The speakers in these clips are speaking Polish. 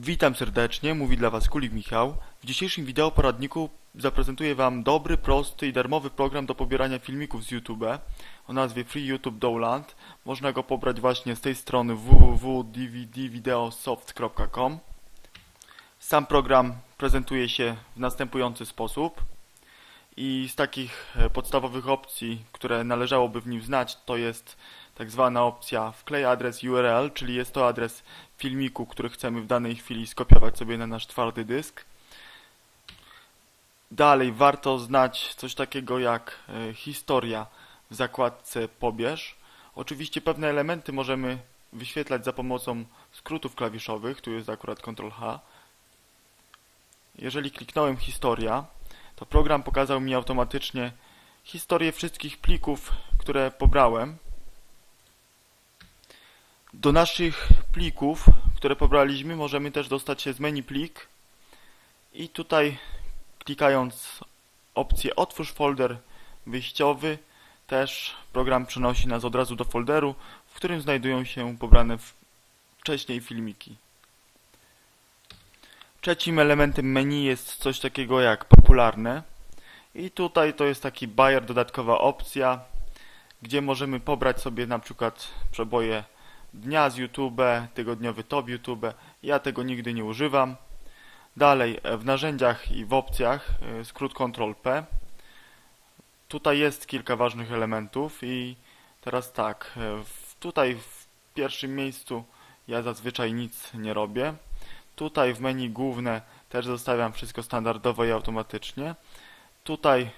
Witam serdecznie, mówi dla Was Kulik Michał. W dzisiejszym wideo poradniku zaprezentuję Wam dobry, prosty i darmowy program do pobierania filmików z YouTube o nazwie Free YouTube Download. Można go pobrać właśnie z tej strony www.dvdvideosoft.com Sam program prezentuje się w następujący sposób i z takich e, podstawowych opcji, które należałoby w nim znać, to jest tak zwana opcja wklej adres URL, czyli jest to adres filmiku, który chcemy w danej chwili skopiować sobie na nasz twardy dysk. Dalej warto znać coś takiego jak e, historia w zakładce pobierz. Oczywiście pewne elementy możemy wyświetlać za pomocą skrótów klawiszowych, tu jest akurat Ctrl H. Jeżeli kliknąłem historia, to program pokazał mi automatycznie historię wszystkich plików, które pobrałem. Do naszych plików, które pobraliśmy, możemy też dostać się z menu plik i tutaj klikając opcję otwórz folder wyjściowy, też program przenosi nas od razu do folderu, w którym znajdują się pobrane wcześniej filmiki. Trzecim elementem menu jest coś takiego jak popularne i tutaj to jest taki buyer, dodatkowa opcja, gdzie możemy pobrać sobie na przykład przeboje dnia z YouTube, tygodniowy top YouTube. Ja tego nigdy nie używam. Dalej w narzędziach i w opcjach y, skrót Ctrl P. Tutaj jest kilka ważnych elementów i teraz tak, w- tutaj w pierwszym miejscu ja zazwyczaj nic nie robię. Tutaj w menu główne też zostawiam wszystko standardowo i automatycznie. Tutaj,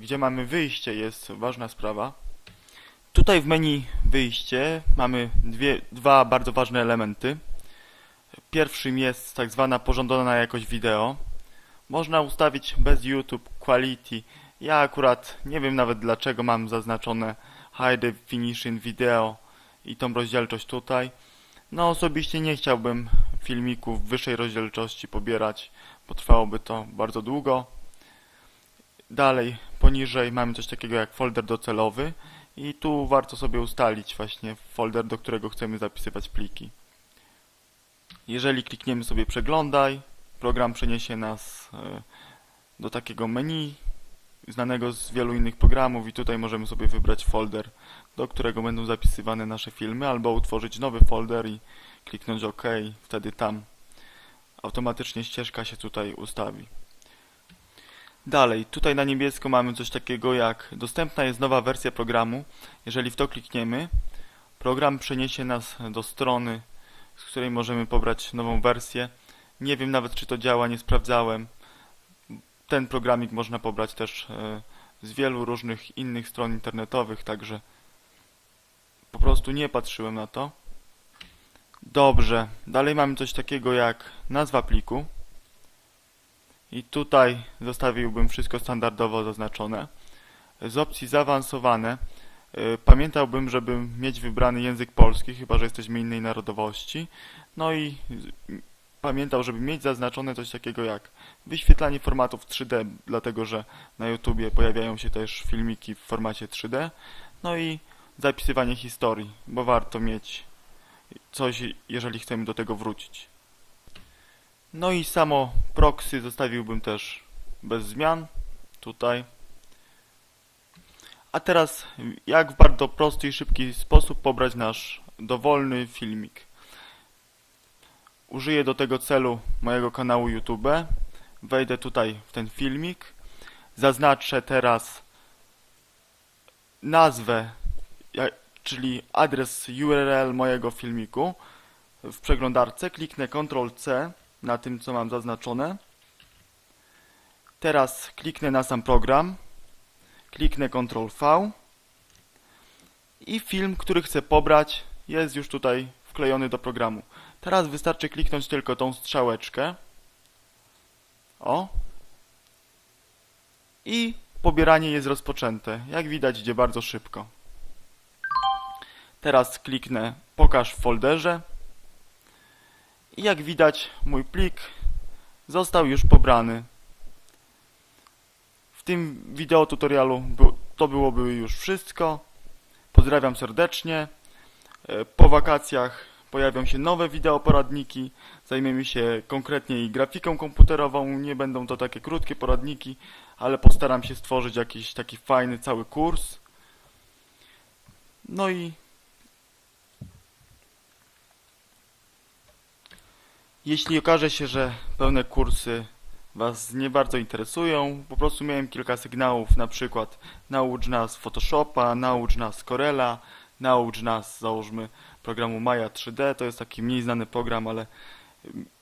gdzie mamy wyjście, jest ważna sprawa. Tutaj w menu wyjście mamy dwie, dwa bardzo ważne elementy. Pierwszym jest tak zwana pożądana jakość wideo. Można ustawić bez YouTube Quality. Ja akurat nie wiem nawet dlaczego mam zaznaczone High Definition Video i tą rozdzielczość tutaj. No osobiście nie chciałbym filmików wyższej rozdzielczości pobierać, bo trwałoby to bardzo długo. Dalej, poniżej mamy coś takiego jak folder docelowy i tu warto sobie ustalić właśnie folder, do którego chcemy zapisywać pliki. Jeżeli klikniemy sobie przeglądaj, program przeniesie nas e, do takiego menu znanego z wielu innych programów i tutaj możemy sobie wybrać folder, do którego będą zapisywane nasze filmy albo utworzyć nowy folder i kliknąć OK, wtedy tam automatycznie ścieżka się tutaj ustawi. Dalej, tutaj na niebiesko mamy coś takiego jak dostępna jest nowa wersja programu. Jeżeli w to klikniemy, program przeniesie nas do strony, z której możemy pobrać nową wersję. Nie wiem nawet czy to działa, nie sprawdzałem. Ten programik można pobrać też e, z wielu różnych innych stron internetowych, także po prostu nie patrzyłem na to. Dobrze, dalej mamy coś takiego jak nazwa pliku. I tutaj zostawiłbym wszystko standardowo zaznaczone. Z opcji zaawansowane y, pamiętałbym, żeby mieć wybrany język polski, chyba że jesteśmy innej narodowości. No i pamiętał, żeby mieć zaznaczone coś takiego jak wyświetlanie formatów 3D, dlatego że na YouTubie pojawiają się też filmiki w formacie 3D. No i zapisywanie historii, bo warto mieć coś, jeżeli chcemy do tego wrócić. No i samo proxy zostawiłbym też bez zmian tutaj. A teraz jak w bardzo prosty i szybki sposób pobrać nasz dowolny filmik. Użyję do tego celu mojego kanału YouTube. Wejdę tutaj w ten filmik. Zaznaczę teraz nazwę, czyli adres URL mojego filmiku w przeglądarce. Kliknę Ctrl C na tym, co mam zaznaczone. Teraz kliknę na sam program, kliknę Ctrl V i film, który chcę pobrać, jest już tutaj wklejony do programu. Teraz wystarczy kliknąć tylko tą strzałeczkę. O. I pobieranie jest rozpoczęte. Jak widać, idzie bardzo szybko. Teraz kliknę Pokaż w folderze. I jak widać, mój plik został już pobrany. W tym wideo tutorialu to byłoby już wszystko. Pozdrawiam serdecznie. E, Po wakacjach pojawią się nowe wideoporadniki, zajmiemy się konkretnie i grafiką komputerową, nie będą to takie krótkie poradniki, ale postaram się stworzyć jakiś taki fajny cały kurs. No i jeśli okaże się, że pełne kursy Was nie bardzo interesują, po prostu miałem kilka sygnałów, na przykład naucz nas Photoshopa, naucz nas Corela, naucz nas, załóżmy, programu Maya 3D, to jest taki mniej znany program, ale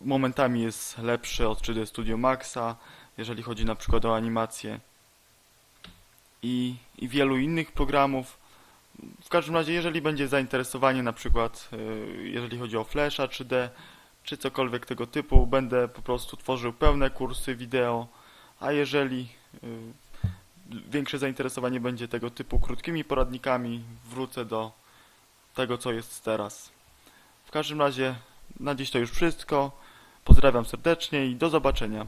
momentami jest lepszy od 3D Studio Maxa, jeżeli chodzi na przykład o animację i, i wielu innych programów. W każdym razie, jeżeli będzie zainteresowanie na przykład, y, jeżeli chodzi o Flasha 3D, czy cokolwiek tego typu, będę po prostu tworzył pełne kursy wideo, a jeżeli y, większe zainteresowanie będzie tego typu krótkimi poradnikami, wrócę do tego, co jest teraz. W każdym razie, na dziś to już wszystko. Pozdrawiam serdecznie i do zobaczenia.